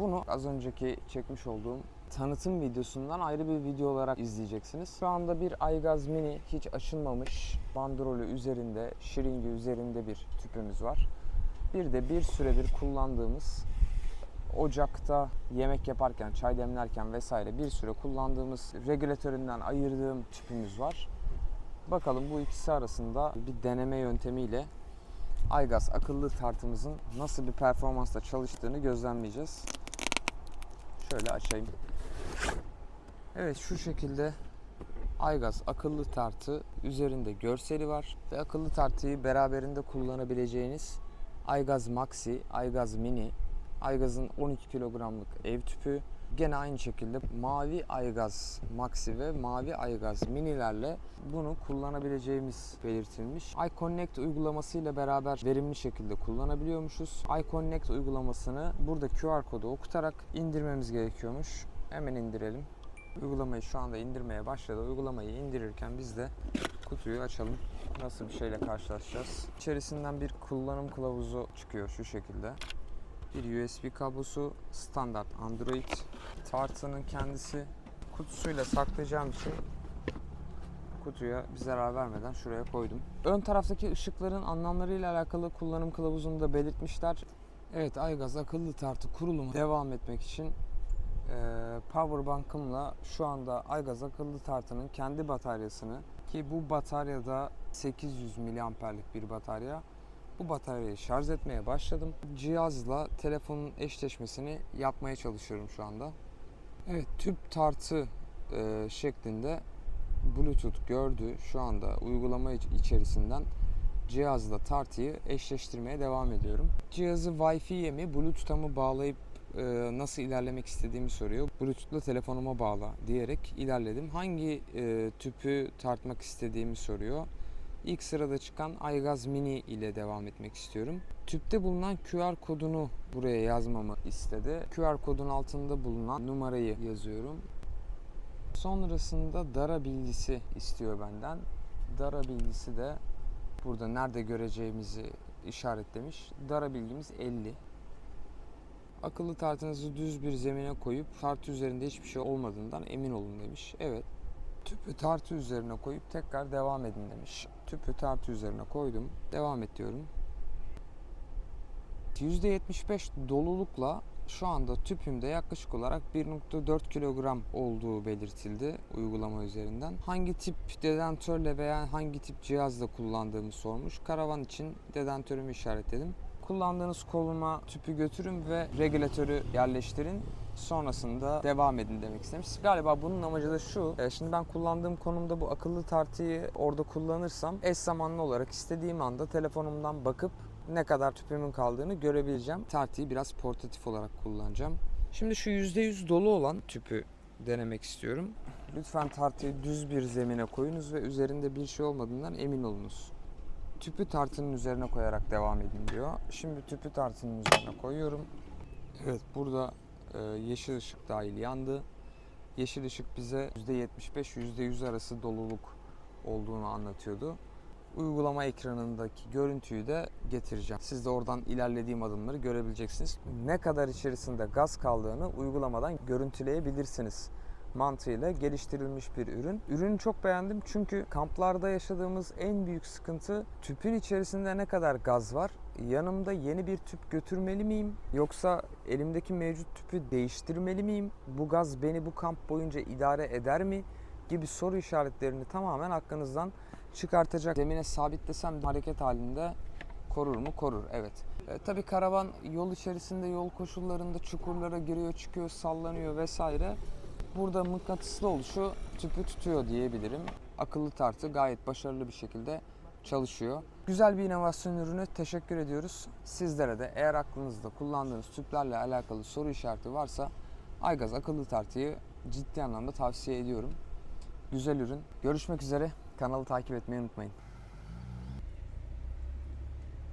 Bunu az önceki çekmiş olduğum tanıtım videosundan ayrı bir video olarak izleyeceksiniz. Şu anda bir Aygaz Mini hiç açılmamış bandrolü üzerinde, şiringi üzerinde bir tüpümüz var. Bir de bir süredir kullandığımız ocakta yemek yaparken, çay demlerken vesaire bir süre kullandığımız regülatöründen ayırdığım tüpümüz var. Bakalım bu ikisi arasında bir deneme yöntemiyle Aygaz akıllı tartımızın nasıl bir performansla çalıştığını gözlemleyeceğiz. Şöyle açayım. Evet şu şekilde Aygaz akıllı tartı üzerinde görseli var ve akıllı tartıyı beraberinde kullanabileceğiniz Aygaz Maxi, Aygaz Mini, Aygaz'ın 12 kilogramlık ev tüpü, gene aynı şekilde mavi Aygaz Maxi ve mavi Aygaz Mini'lerle bunu kullanabileceğimiz belirtilmiş. iConnect uygulamasıyla beraber verimli şekilde kullanabiliyormuşuz. iConnect uygulamasını burada QR kodu okutarak indirmemiz gerekiyormuş. Hemen indirelim. Uygulamayı şu anda indirmeye başladı. Uygulamayı indirirken biz de kutuyu açalım. Nasıl bir şeyle karşılaşacağız? İçerisinden bir kullanım kılavuzu çıkıyor şu şekilde. Bir USB kablosu, standart Android. Tartının kendisi kutusuyla saklayacağım için kutuya bir zarar vermeden şuraya koydum. Ön taraftaki ışıkların anlamlarıyla alakalı kullanım kılavuzunu da belirtmişler. Evet Aygaz akıllı tartı kurulumu devam etmek için e, powerbank'ımla şu anda Aygaz akıllı tartının kendi bataryasını ki bu bataryada 800 miliamperlik bir batarya. Bu bataryayı şarj etmeye başladım. Cihazla telefonun eşleşmesini yapmaya çalışıyorum şu anda. Evet tüp tartı e, şeklinde Bluetooth gördü. Şu anda uygulama iç- içerisinden cihazla tartıyı eşleştirmeye devam ediyorum. Cihazı Wi-Fi'ye mi Bluetooth'a mı bağlayıp e, nasıl ilerlemek istediğimi soruyor. Bluetooth'la telefonuma bağla diyerek ilerledim. Hangi e, tüpü tartmak istediğimi soruyor. İlk sırada çıkan Aygaz Mini ile devam etmek istiyorum. Tüpte bulunan QR kodunu buraya yazmamı istedi. QR kodun altında bulunan numarayı yazıyorum. Sonrasında dara bilgisi istiyor benden. Dara bilgisi de burada nerede göreceğimizi işaretlemiş. Dara bilgimiz 50. Akıllı tartınızı düz bir zemine koyup tartı üzerinde hiçbir şey olmadığından emin olun demiş. Evet. Tüpü tartı üzerine koyup tekrar devam edin demiş. Tüpü tartı üzerine koydum. Devam et diyorum. %75 dolulukla şu anda tüpümde yaklaşık olarak 1.4 kilogram olduğu belirtildi uygulama üzerinden. Hangi tip dedentörle veya hangi tip cihazla kullandığımı sormuş. Karavan için dedentörümü işaretledim. Kullandığınız koluma tüpü götürün ve regülatörü yerleştirin. Sonrasında devam edin demek istemiş. Galiba bunun amacı da şu. e, Şimdi ben kullandığım konumda bu akıllı tartıyı orada kullanırsam eş zamanlı olarak istediğim anda telefonumdan bakıp ne kadar tüpümün kaldığını görebileceğim. Tartıyı biraz portatif olarak kullanacağım. Şimdi şu %100 dolu olan tüpü denemek istiyorum. Lütfen tartıyı düz bir zemine koyunuz ve üzerinde bir şey olmadığından emin olunuz. Tüpü tartının üzerine koyarak devam edin diyor. Şimdi tüpü tartının üzerine koyuyorum. Evet burada yeşil ışık dahil yandı. Yeşil ışık bize %75-%100 arası doluluk olduğunu anlatıyordu. Uygulama ekranındaki görüntüyü de getireceğim. Siz de oradan ilerlediğim adımları görebileceksiniz. Ne kadar içerisinde gaz kaldığını uygulamadan görüntüleyebilirsiniz mantığıyla geliştirilmiş bir ürün. Ürünü çok beğendim çünkü kamplarda yaşadığımız en büyük sıkıntı tüpün içerisinde ne kadar gaz var? Yanımda yeni bir tüp götürmeli miyim? Yoksa elimdeki mevcut tüpü değiştirmeli miyim? Bu gaz beni bu kamp boyunca idare eder mi? Gibi soru işaretlerini tamamen aklınızdan çıkartacak. Zemine sabitlesem hareket halinde korur mu? Korur, evet. E, tabii karavan yol içerisinde, yol koşullarında çukurlara giriyor, çıkıyor, sallanıyor vesaire. Burada mıknatıslı oluşu tüpü tutuyor diyebilirim. Akıllı tartı gayet başarılı bir şekilde çalışıyor. Güzel bir inovasyon ürünü teşekkür ediyoruz. Sizlere de eğer aklınızda kullandığınız tüplerle alakalı soru işareti varsa Aygaz akıllı tartıyı ciddi anlamda tavsiye ediyorum. Güzel ürün. Görüşmek üzere. Kanalı takip etmeyi unutmayın.